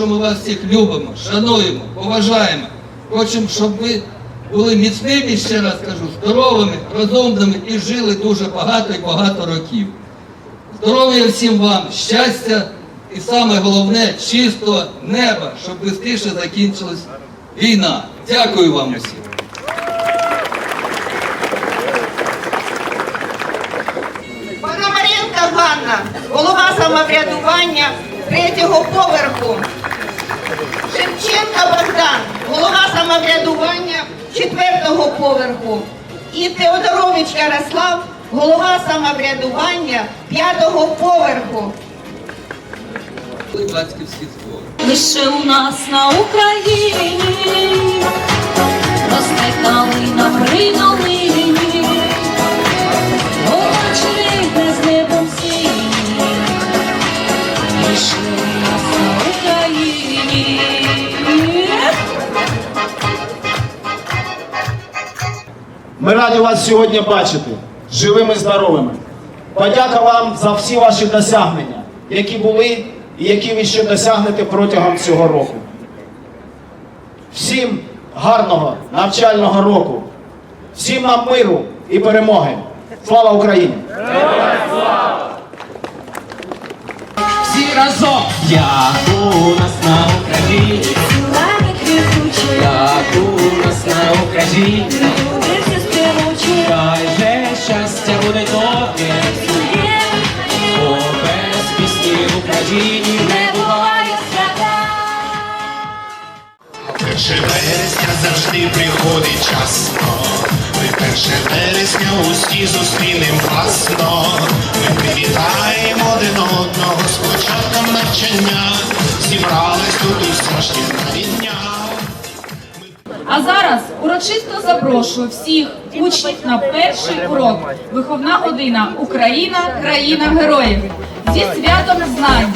що ми вас всіх любимо, шануємо, поважаємо. Хочемо, щоб ви були міцними, ще раз кажу, здоровими, розумними і жили дуже багато і багато років. Здоров'я всім вам, щастя і саме головне чистого неба, щоб швидше закінчилась війна. Дякую вам усім. Пономаренко Ганна, голова самоврядування третього поверху. Шевченка Богдан, голова самоврядування четвертого поверху. І Теодорович Ярослав, голова самоврядування п'ятого поверху. Лише у нас на Україні росте калина при Ми раді вас сьогодні бачити живими, і здоровими. Подяка вам за всі ваші досягнення, які були і які ви ще досягнете протягом цього року. Всім гарного навчального року, всім нам миру і перемоги. Слава Україні! Всі разом, як у нас на Україні, буде тобі, бо без пісні в Україні не буває свята. Перше вересня завжди приходить часно. Ми перше вересня усі зустрінем власно. Ми привітаємо один одного з початком навчання. Зібрались тут уся шкільна рідня. А зараз урочисто запрошую всіх учнів на перший урок. Виховна година Україна, країна героїв. Зі святом знань.